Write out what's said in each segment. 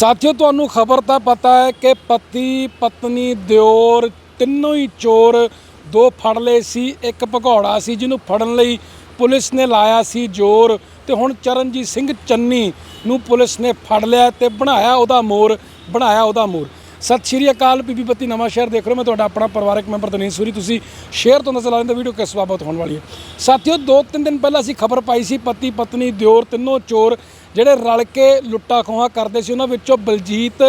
ਸਾਥੀਓ, ਤੁਹਾਨੂੰ ਖਬਰ ਤਾਂ ਪਤਾ ਹੈ ਕਿ ਪਤੀ ਪਤਨੀ ਦਿਓਰ ਤਿੰਨੋਂ ਹੀ ਚੋਰ ਦੋ ਫੜ ਲਏ ਸੀ। ਇੱਕ ਭਗੌੜਾ ਸੀ ਜਿਹਨੂੰ ਫੜਨ ਲਈ ਪੁਲਿਸ ਨੇ ਲਾਇਆ ਸੀ ਜ਼ੋਰ ਤੇ ਹੁਣ ਚਰਨਜੀਤ ਸਿੰਘ ਚੰਨੀ ਨੂੰ ਪੁਲਿਸ ਨੇ ਫੜ ਲਿਆ ਤੇ ਬਣਾਇਆ ਉਹਦਾ ਮੋਰ, ਬਣਾਇਆ ਉਹਦਾ ਮੋਰ। ਸਤਿ ਸ਼੍ਰੀ ਅਕਾਲ, ਬੀਬੀ ਪਤੀ ਨਵਾਂ ਸ਼ਹਿਰ ਦੇਖ ਰਹੇ ਮੈਂ ਤੁਹਾਡਾ ਆਪਣਾ ਪਰਿਵਾਰਕ ਮੈਂਬਰ ਦਨੀਸ਼ ਸੂਰੀ। ਤੁਸੀਂ ਸ਼ੇਅਰ ਤੋਂ ਨਜ਼ਰ ਆ ਰਹੇ ਵੀਡੀਓ ਕਿਸ ਬਾਬਤ ਹੋਣ ਵਾਲੀ ਹੈ। ਸਾਥੀਓ, ਦੋ ਤਿੰਨ ਦਿਨ ਪਹਿਲਾਂ ਅਸੀਂ ਖਬਰ ਪਾਈ ਸੀ, ਪਤੀ ਪਤਨੀ ਦਿਓਰ ਤਿੰਨੋਂ ਚੋਰ ਜਿਹੜੇ ਰਲ ਕੇ ਲੁੱਟਾ ਖੋਹਾਂ ਕਰਦੇ ਸੀ, ਉਹਨਾਂ ਵਿੱਚੋਂ ਬਲਜੀਤ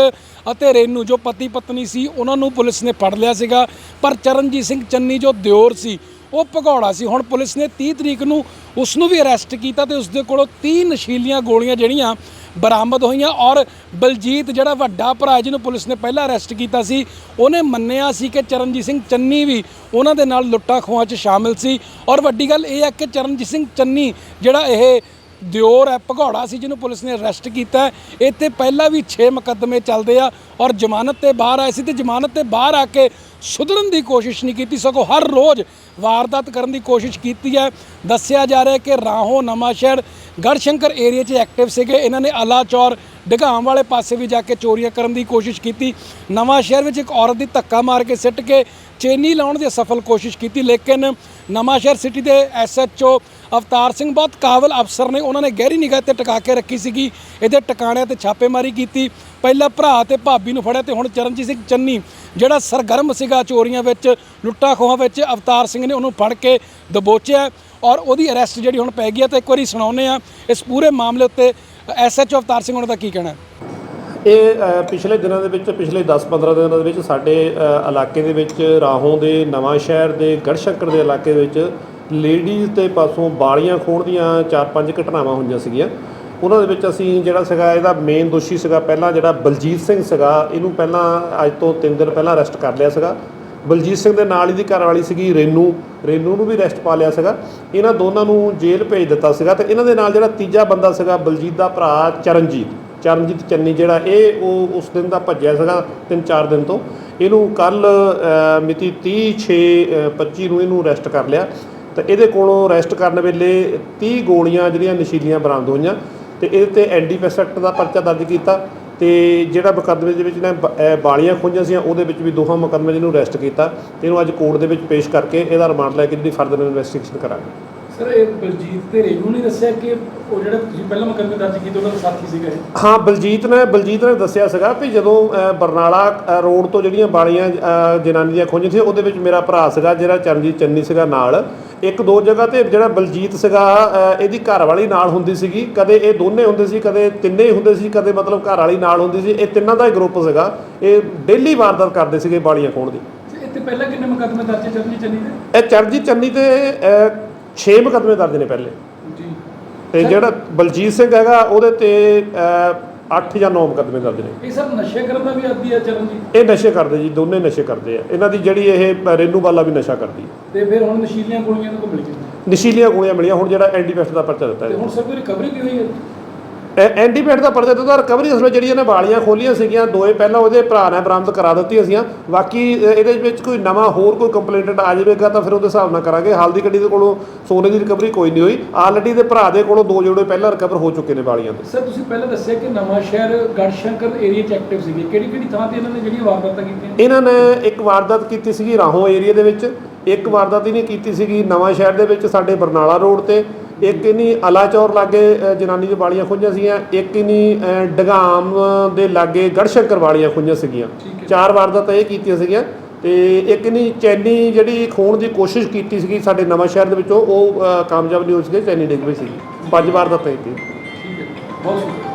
ਅਤੇ ਰੇਨੂ, ਜੋ ਪਤੀ ਪਤਨੀ ਸੀ, ਉਹਨਾਂ ਨੂੰ ਪੁਲਿਸ ਨੇ ਫੜ ਲਿਆ ਸੀਗਾ। ਪਰ ਚਰਨਜੀਤ ਸਿੰਘ ਚੰਨੀ, ਜੋ ਦਿਓਰ ਸੀ, ਉਹ ਭਗੌੜਾ ਸੀ। ਹੁਣ ਪੁਲਿਸ ਨੇ 30 ਤਰੀਕ ਨੂੰ ਉਸ ਨੂੰ ਵੀ ਅਰੈਸਟ ਕੀਤਾ ਤੇ ਉਸ ਦੇ ਕੋਲੋਂ 30 ਨਸ਼ੀਲੀਆਂ ਗੋਲੀਆਂ ਜਿਹੜੀਆਂ ਬਰਾਮਦ ਹੋਈਆਂ ਔਰ ਬਲਜੀਤ, ਜਿਹੜਾ ਵੱਡਾ ਭਰਾ ਜਿਹਨੂੰ ਪੁਲਿਸ ਨੇ ਪਹਿਲਾਂ ਅਰੈਸਟ ਕੀਤਾ ਸੀ, ਉਹਨੇ ਮੰਨਿਆ ਸੀ ਕਿ ਚਰਨਜੀਤ ਸਿੰਘ ਚੰਨੀ ਵੀ ਉਹਨਾਂ ਦੇ ਨਾਲ ਲੁੱਟਾਂ ਖੋਹਾਂ 'ਚ ਸ਼ਾਮਿਲ ਸੀ। ਔਰ ਵੱਡੀ ਗੱਲ ਇਹ ਹੈ ਕਿ ਚਰਨਜੀਤ ਸਿੰਘ ਚੰਨੀ, ਜਿਹੜਾ ਇਹ ਦਿਓਰ ਹੈ, ਭਗੌੜਾ ਸੀ ਜਿਹਨੂੰ ਪੁਲਿਸ ਨੇ ਅਰੈਸਟ ਕੀਤਾ ਇੱਥੇ ਪਹਿਲਾਂ ਵੀ 6 ਮੁਕੱਦਮੇ ਚੱਲਦੇ ਆ ਔਰ ਜ਼ਮਾਨਤ ਤੇ ਬਾਹਰ ਆਏ ਸੀ ਤੇ ਜ਼ਮਾਨਤ ਤੇ ਬਾਹਰ ਆ ਕੇ ਸੁਧਰਨ ਦੀ ਕੋਸ਼ਿਸ਼ ਨਹੀਂ ਕੀਤੀ, ਸਗੋਂ ਹਰ ਰੋਜ਼ ਵਾਰਦਾਤ ਕਰਨ ਦੀ ਕੋਸ਼ਿਸ਼ ਕੀਤੀ ਹੈ। ਦੱਸਿਆ ਜਾ ਰਿਹਾ ਕਿ ਰਾਹੋਂ ਨਵਾਂਸ਼ਹਿਰ ਗੜਸ਼ੰਕਰ ਏਰੀਆ 'ਚ ਐਕਟਿਵ ਸੀਗੇ। ਇਹਨਾਂ ਨੇ ਅਲਾਚੌਰ, ਡਗਾਮ ਵਾਲੇ ਪਾਸੇ ਵੀ ਜਾ ਕੇ ਚੋਰੀਆਂ ਕਰਨ ਦੀ ਕੋਸ਼ਿਸ਼ ਕੀਤੀ। ਨਵਾਂ ਸ਼ਹਿਰ ਵਿੱਚ ਇੱਕ ਔਰਤ ਦੀ ਧੱਕਾ ਮਾਰ ਕੇ ਸਿੱਟ ਕੇ ਚੇਨੀ ਲਾਉਣ ਦੀ ਸਫਲ ਕੋਸ਼ਿਸ਼ ਕੀਤੀ, ਲੇਕਿਨ ਨਵਾਂ ਸ਼ਹਿਰ ਸਿਟੀ ਦੇ ਐਸਐਚਓ ਅਵਤਾਰ ਸਿੰਘ ਬਹੁਤ ਕਾਬਲ ਅਫਸਰ ਨੇ ਉਹਨਾਂ ਨੇ ਗਹਿਰੀ ਨਿਗਾਹ ਤੇ ਟਿਕਾ ਕੇ ਰੱਖੀ ਸੀਗੀ। ਇਹਦੇ ਟਿਕਾਣਿਆਂ ਤੇ ਛਾਪੇਮਾਰੀ ਕੀਤੀ। ਪਹਿਲਾਂ ਭਰਾ ਤੇ ਭਾਬੀ ਨੂੰ ਫੜਿਆ ਤੇ ਹੁਣ ਚਰਨਜੀਤ ਸਿੰਘ ਚੰਨੀ, ਜਿਹੜਾ ਸਰਗਰਮ ਸੀਗਾ ਚੋਰੀਆਂ ਵਿੱਚ, ਲੁੱਟਾਂ ਖੋਹਾਂ ਵਿੱਚ, ਅਵਤਾਰ ਸਿੰਘ ਨੇ ਉਹਨੂੰ ਫੜ ਕੇ ਦਬੋਚਿਆ ਔਰ ਉਹਦੀ ਅਰੈਸਟ ਜਿਹੜੀ ਹੁਣ ਪੈ ਗਈ ਹੈ ਤਾਂ ਇੱਕ ਵਾਰੀ ਸੁਣਾਉਂਦੇ ਆ ਇਸ ਪੂਰੇ ਮਾਮਲੇ ਉੱਤੇ ਐਸਐਚਓ ਅਵਤਾਰ ਸਿੰਘ ਉਹਨਾਂ ਦਾ ਕੀ ਕਹਿਣਾ ਇਹ ਪਿਛਲੇ ਦਿਨਾਂ ਦੇ ਵਿੱਚ, ਪਿਛਲੇ 10-15 ਦਿਨਾਂ ਦੇ ਵਿੱਚ ਸਾਡੇ ਇਲਾਕੇ ਦੇ ਵਿੱਚ ਰਾਹੋਂ ਦੇ ਨਵਾਂ ਸ਼ਹਿਰ ਦੇ ਗੜਸ਼ੰਕਰ ਦੇ ਇਲਾਕੇ ਦੇ ਵਿੱਚ ਲੇਡੀਜ਼ ਦੇ ਪਾਸੋਂ ਬਾਲੀਆਂ ਖੋਣ ਦੀਆਂ 4-5 ਘਟਨਾਵਾਂ ਹੋਈਆਂ ਸੀਗੀਆਂ। ਉਹਨਾਂ ਦੇ ਵਿੱਚ ਅਸੀਂ ਜਿਹੜਾ ਸੀਗਾ, ਇਹਦਾ ਮੇਨ ਦੋਸ਼ੀ ਸੀਗਾ ਪਹਿਲਾਂ ਜਿਹੜਾ ਬਲਜੀਤ ਸਿੰਘ ਸੀਗਾ, ਇਹਨੂੰ ਪਹਿਲਾਂ ਅੱਜ ਤੋਂ 3 ਦਿਨ ਪਹਿਲਾਂ ਅਰੈਸਟ ਕਰ ਲਿਆ ਸੀਗਾ। ਬਲਜੀਤ ਸਿੰਘ ਦੇ ਨਾਲ ਇਹਦੀ ਘਰ ਵਾਲੀ ਸੀਗੀ ਰੇਨੂ। ਰੇਨੂ ਨੂੰ ਵੀ ਅਰੈਸਟ ਪਾ ਲਿਆ ਸੀਗਾ। ਇਹਨਾਂ ਦੋਨਾਂ ਨੂੰ ਜੇਲ੍ਹ ਭੇਜ ਦਿੱਤਾ ਸੀਗਾ ਤੇ ਇਹਨਾਂ ਦੇ ਨਾਲ ਜਿਹੜਾ ਤੀਜਾ ਬੰਦਾ ਸੀਗਾ ਬਲਜੀਤ ਦਾ ਭਰਾ ਚਰਨਜੀਤ ਚਰਨਜੀਤ ਚੰਨੀ ਜਿਹੜਾ ਇਹ ਉਹ ਉਸ ਦਿਨ ਦਾ ਭੱਜਿਆ ਸੀਗਾ 3-4 ਦਿਨ ਤੋਂ। ਇਹਨੂੰ ਕੱਲ ਮਿਤੀ 30 6 25 ਨੂੰ ਇਹਨੂੰ ਅਰੈਸਟ ਕਰ ਲਿਆ। ਤਾਂ ਇਹਦੇ ਕੋਲੋਂ ਅਰੈਸਟ ਕਰਨ ਵੇਲੇ 30 ਗੋਲੀਆਂ ਜਿਹੜੀਆਂ ਨਸ਼ੀਲੀਆਂ ਬਰਾਮਦ ਹੋਈਆਂ ਤੇ ਇਹਦੇ ਤੇ ਐਨਡੀਪੀਐਸ ਐਕਟ ਦਾ ਪਰਚਾ ਦਰਜ ਕੀਤਾ ਤੇ ਜਿਹੜਾ ਮੁਕੱਦਮੇ ਦੇ ਵਿੱਚ ਨੇ ਬਾਲੀਆਂ ਖੁੰਝਾਂ ਸੀ ਉਹਦੇ ਵਿੱਚ ਵੀ ਦੋਹਾਂ ਮੁਕੱਦਮੇ ਜਿਹਨੂੰ ਅਰੈਸਟ ਕੀਤਾ ਤੇ ਇਹਨੂੰ ਅੱਜ ਕੋਰਟ ਦੇ ਵਿੱਚ ਪੇਸ਼ ਕਰਕੇ ਇਹਦਾ ਰਿਮਾਂਡ ਲੈ ਕੇ ਜਿਹੜੀ ਫਰਦਰ ਇਨਵੈਸਟੀਗੇਸ਼ਨ ਕਰਾਂਗੇ। ਸਰ ਇਹ ਬਲਜੀਤ ਤੇ ਰੇਨੂ ਨੇ ਦੱਸਿਆ ਕਿ ਉਹ ਜਿਹੜਾ ਤੁਸੀਂ ਪਹਿਲਾਂ ਮੁਕੱਦਮੇ ਦਰਜ ਕੀਤੇ ਉਹਨਾਂ ਦਾ ਸਾਥੀ ਸੀਗਾ ਇਹ? ਹਾਂ ਬਲਜੀਤ ਨੇ ਬਲਜੀਤ ਨੇ ਦੱਸਿਆ ਸੀਗਾ ਵੀ ਜਦੋਂ ਅ, ਬਰਨਾਲਾ ਅ, ਰੋਡ ਤੋਂ ਜਿਹੜੀਆਂ ਬਾਲੀਆਂ ਅ, ਜਨਾਨੀ ਦੀਆਂ ਖੁੰਝ ਸੀ ਉਹਦੇ ਵਿੱਚ ਮੇਰਾ ਭਰਾ ਸੀਗਾ ਜਿਹੜਾ ਚਰਨਜੀਤ ਚੰਨੀ ਸੀਗਾ ਨਾਲ। ਇੱਕ ਦੋ ਜਗ੍ਹਾ ਤੇ ਜਿਹੜਾ ਬਲਜੀਤ ਸੀਗਾ ਅ, ਇਹਦੀ ਘਰ ਵਾਲੀ ਨਾਲ ਹੁੰਦੀ ਸੀਗੀ। ਕਦੇ ਇਹ ਦੋਨੇ ਹੁੰਦੇ ਸੀ ਕਦੇ ਤਿੰਨੇ ਹੀ ਹੁੰਦੇ ਸੀ ਕਦੇ ਮਤਲਬ ਘਰ ਵਾਲੀ ਨਾਲ ਹੁੰਦੀ ਸੀ। ਇਹ ਤਿੰਨਾਂ ਦਾ ਹੀ ਗਰੁੱਪ ਸੀਗਾ। ਇਹ ਡੇਲੀ ਵਾਰਦਾਤ ਕਰਦੇ ਸੀਗੇ ਬਾਲੀਆਂ ਖੋਣ ਦੀ। ਤੇ ਇੱਥੇ ਪਹਿਲਾਂ ਕਿੰਨੇ ਮੁਕੱਦਮੇ ਦਰਜ ਹੈ ਚਰਨਜੀਤ ਚੰਨੀ ਦੇ? ਇਹ ਚਰਨਜੀਤ ਚੰਨੀ ਤੇ 6 ਮੁਕੱਦਮੇ ਦਰਜ ਨੇ ਪਹਿਲੇ। ਜੀ। ਤੇ ਜਿਹੜਾ ਬਲਜੀਤ ਸਿੰਘ ਹੈਗਾ ਉਹਦੇ ਤੇ 8 ਜਾਂ 9 ਮੁਕੱਦਮੇ ਦਰਜ ਨੇ। ਇਹ ਸਰ ਨਸ਼ੇ ਕਰਨ ਦਾ ਵੀ ਆਦੀ ਹੈ ਚਰਨਜੀਤ ਇਹ ਨਸ਼ੇ ਕਰਦੇ ਜੀ ਦੋਨੇ ਨਸ਼ੇ ਕਰਦੇ ਆ। ਇਹਨਾਂ ਦੀ ਜਿਹੜੀ ਇਹ ਰੇਨੂ ਵਾਲਾ ਵੀ ਨਸ਼ਾ ਕਰਦੀ ਤੇ ਫਿਰ ਹੁਣ ਨਸ਼ੀਲੀਆਂ ਗੋਲੀਆਂ ਨੂੰ ਮਿਲ ਗਈਆਂ? ਨਸ਼ੀਲੀਆਂ ਗੋਲੀਆਂ ਮਿਲੀਆਂ ਹੁਣ ਜਿਹੜਾ ਐਂਟੀਪੈਸਟ ਦਾ ਪਰਚਾ ਦਿੱਤਾ ਹੈ ਹੁਣ ਸਭ ਦੀ ਰਿਕਵਰੀ ਵੀ ਹੋਈ ਹੈ? ਐਂਟੀਪੈਟ ਦਾ ਪਰਚਾ ਦਿੱਤਾ ਰਿਕਵਰੀ ਅਸਲ ਵਿੱਚ ਜਿਹੜੀਆਂ ਨੇ ਵਾਲੀਆਂ ਖੋਲੀਆਂ ਸੀਗੀਆਂ ਦੋਏ ਪਹਿਲਾਂ ਉਹਦੇ ਭਰਾ ਨੇ ਬਰਾਮਦ ਕਰਾ ਦਿੱਤੀਆਂ ਸੀਆਂ। ਬਾਕੀ ਇਹਦੇ ਵਿੱਚ ਕੋਈ ਨਵਾਂ ਹੋਰ ਕੋਈ ਕੰਪਲੇਂਟਡ ਆ ਜਾਵੇਗਾ ਤਾਂ ਫਿਰ ਉਹਦੇ ਹਿਸਾਬ ਨਾਲ ਕਰਾਂਗੇ। ਹਾਲ ਦੀ ਗੱਡੀ ਦੇ ਕੋਲੋਂ ਸੋਨੇ ਦੀ ਰਿਕਵਰੀ ਕੋਈ ਨਹੀਂ ਹੋਈ। ਆਲਰੇਡੀ ਦੇ ਭਰਾ ਦੇ ਕੋਲੋਂ ਦੋ ਜੋੜੇ ਪਹਿਲਾਂ ਰਿਕਵਰ ਹੋ ਚੁੱਕੇ ਨੇ ਵਾਲੀਆਂ ਦੇ। ਸਰ ਤੁਸੀਂ ਪਹਿਲਾਂ ਦੱਸਿਆ ਕਿ ਨਵਾਂ ਸ਼ਹਿਰ ਗੜਸ਼ੰਕਰ ਏਰੀਆ ਚ ਐਕਟਿਵ ਸੀਗੇ। ਕਿਹੜੀ ਕਿਹੜੀ ਥਾਂ ਤੇ ਇਹਨਾਂ ਨੇ ਜਿਹੜੀਆਂ ਵਾਰਦਾਤਾਂ ਕੀਤੀਆਂ? ਇਹਨਾਂ ਨੇ ਇੱਕ ਵਾਰਦਾਤ ਕੀਤੀ ਸੀਗੀ ਰਾਹੋਂ ਏਰੀਆ ਦੇ ਵਿੱਚ। ਇੱਕ ਵਾਰਦਾਤ ਇਹਨੇ ਕੀਤੀ ਸੀਗੀ ਨਵਾਂ ਸ਼ਹਿਰ ਦੇ ਵਿੱਚ ਸਾਡੇ ਬਰਨਾਲਾ ਰੋਡ ਤੇ। ਇੱਕ ਇਹਨੀ ਅਲਾਚੌਰ ਲਾਗੇ ਅ, ਜਨਾਨੀ ਦੇ ਵਾਲੀਆਂ ਖੁੰਝਾਂ ਸੀਗੀਆਂ ਇੱਕ ਇਹਨੀ ਅ, ਡਗਾਮ ਦੇ ਲਾਗੇ ਗੜਸ਼ੰਕਰ ਵਾਲੀਆਂ ਖੁੰਝਾਂ ਸੀਗੀਆਂ। ਠੀਕ ਹੈ। ਚਾਰ ਵਾਰਦਾਤਾਂ ਇਹ ਕੀਤੀਆਂ ਸੀਗੀਆਂ ਤੇ ਇੱਕ ਇਹਨੀ ਚੈਨੀ ਜਿਹੜੀ ਖੋਣ ਦੀ ਕੋਸ਼ਿਸ਼ ਕੀਤੀ ਸੀਗੀ ਸਾਡੇ ਨਵਾਂ ਸ਼ਹਿਰ ਦੇ ਵਿੱਚੋਂ ਉਹ ਅ, ਕਾਮਯਾਬ ਨਹੀਂ ਹੋ ਸਕੇ ਚੈਨੀ ਡਿੱਗ ਪਈ ਸੀਗੀ। ਪੰਜ ਵਾਰਦਾਤਾਂ ਕੀਤੀ। ਠੀਕ ਹੈ। ਬਹੁਤ ਸ਼ੁਕਰੀਆ।